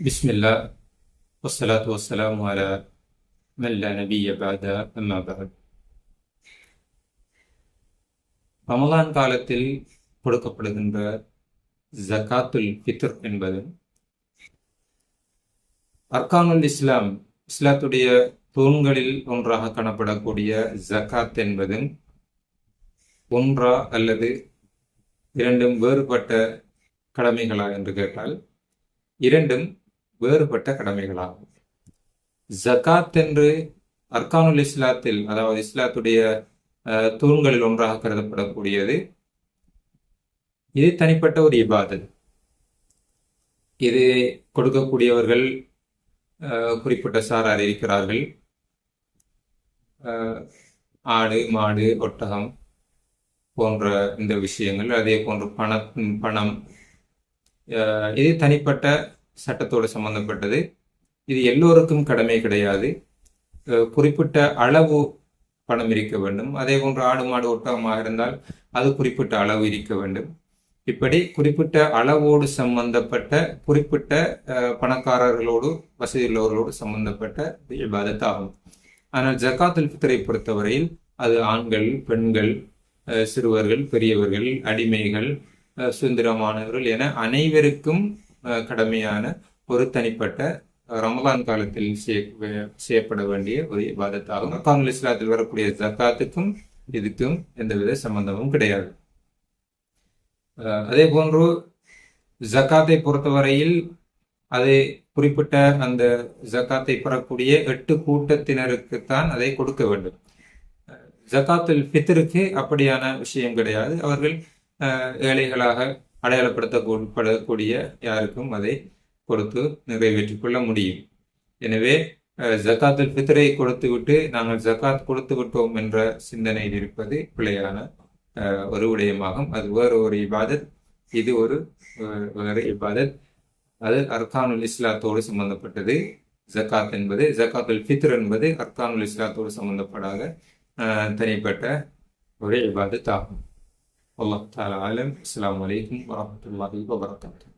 பிஸ்மில்லா வசலாத்து வசலாம் அல மல்ல நபிய பாத அம்மா பாத் ரமலான் காலத்தில் கொடுக்கப்படுகின்ற ஜக்காத்துல் ஃபித்ர் என்பது அர்கானுல் இஸ்லாம் இஸ்லாத்துடைய தூண்களில் ஒன்றாக காணப்படக்கூடிய ஜக்காத் என்பது ஒன்றா அல்லது இரண்டும் வேறுபட்ட கடமைகளா என்று கேட்டால் இரண்டும் வேறுபட்ட கடமைகளாகும். ஜக்காத் என்று அர்கானுல் இஸ்லாத்தில் அதாவது இஸ்லாத்துடைய தூண்களில் ஒன்றாக கருதப்படக்கூடியது. இது தனிப்பட்ட ஒரு இபாதத். இது கொடுக்கக்கூடியவர்கள் குறிப்பிட்ட சாரார் இருக்கிறார்கள். ஆடு மாடு ஒட்டகம் போன்ற இந்த விஷயங்கள் அதே போன்று பண பணம். இது தனிப்பட்ட சட்டத்தோடு சம்பந்தப்பட்டது. இது எல்லோருக்கும் கடமை கிடையாது. குறிப்பிட்ட அளவு பணம் இருக்க வேண்டும். அதே போன்று ஆடு மாடு ஒட்டகமாக இருந்தால் அது குறிப்பிட்ட அளவு இருக்க வேண்டும். இப்படி குறிப்பிட்ட அளவோடு சம்பந்தப்பட்ட குறிப்பிட்ட பணக்காரர்களோடு வசதி உள்ளவர்களோடு சம்பந்தப்பட்ட இபாதத் ஆகும் ஆனால் ஜக்காத்துல் ஃபித்ரை பொறுத்தவரையில் அது ஆண்கள் பெண்கள் சிறுவர்கள் பெரியவர்கள் அடிமைகள் சுதந்திரமானவர்கள் என அனைவருக்கும் கடமையான ஒரு தனிப்பட்ட ரமலான் காலத்தில் செய்யப்பட வேண்டிய ஒரு இபாதத்தாகும். காங்கிரஸ் இஸ்லாத்தில் வரக்கூடிய ஜக்காத்துக்கும் இதுக்கும் எந்தவித சம்பந்தமும் கிடையாது. அதே போன்று ஜக்காத்தை பொறுத்தவரையில் அது குறிப்பிட்ட அந்த ஜக்காத்தை பெறக்கூடிய எட்டு கூட்டத்தினருக்குத்தான் அதை கொடுக்க வேண்டும். ஜக்காத்துல் ஃபித்ருக்கு அப்படியான விஷயம் கிடையாது. அவர்கள் ஏழைகளாக அடையாளப்படுத்தப்படக்கூடிய யாருக்கும் அதை கொடுத்து நிறைவேற்றிக் கொள்ள முடியும். எனவே ஜக்காத்துல் ஃபித்ரை கொடுத்து விட்டு நாங்கள் ஜக்காத் கொடுத்து விட்டோம் என்ற சிந்தனையில் இருப்பது பிழையான ஒரு விடயமாகும். அது வேறு ஒரு இபாதத். இது ஒரு வேறு இபாதத். அது அர்கானுல் இஸ்லாத்தோடு சம்பந்தப்பட்டது. ஜக்காத் என்பது ஜக்காத்துல் ஃபித்ர் என்பது அர்கானுல் இஸ்லாத்தோடு சம்பந்தப்படாத தனிப்பட்ட ஒரு இபாதத் ஆகும். والله تعالى أعلم. السلام عليكم ورحمة الله وبركاته.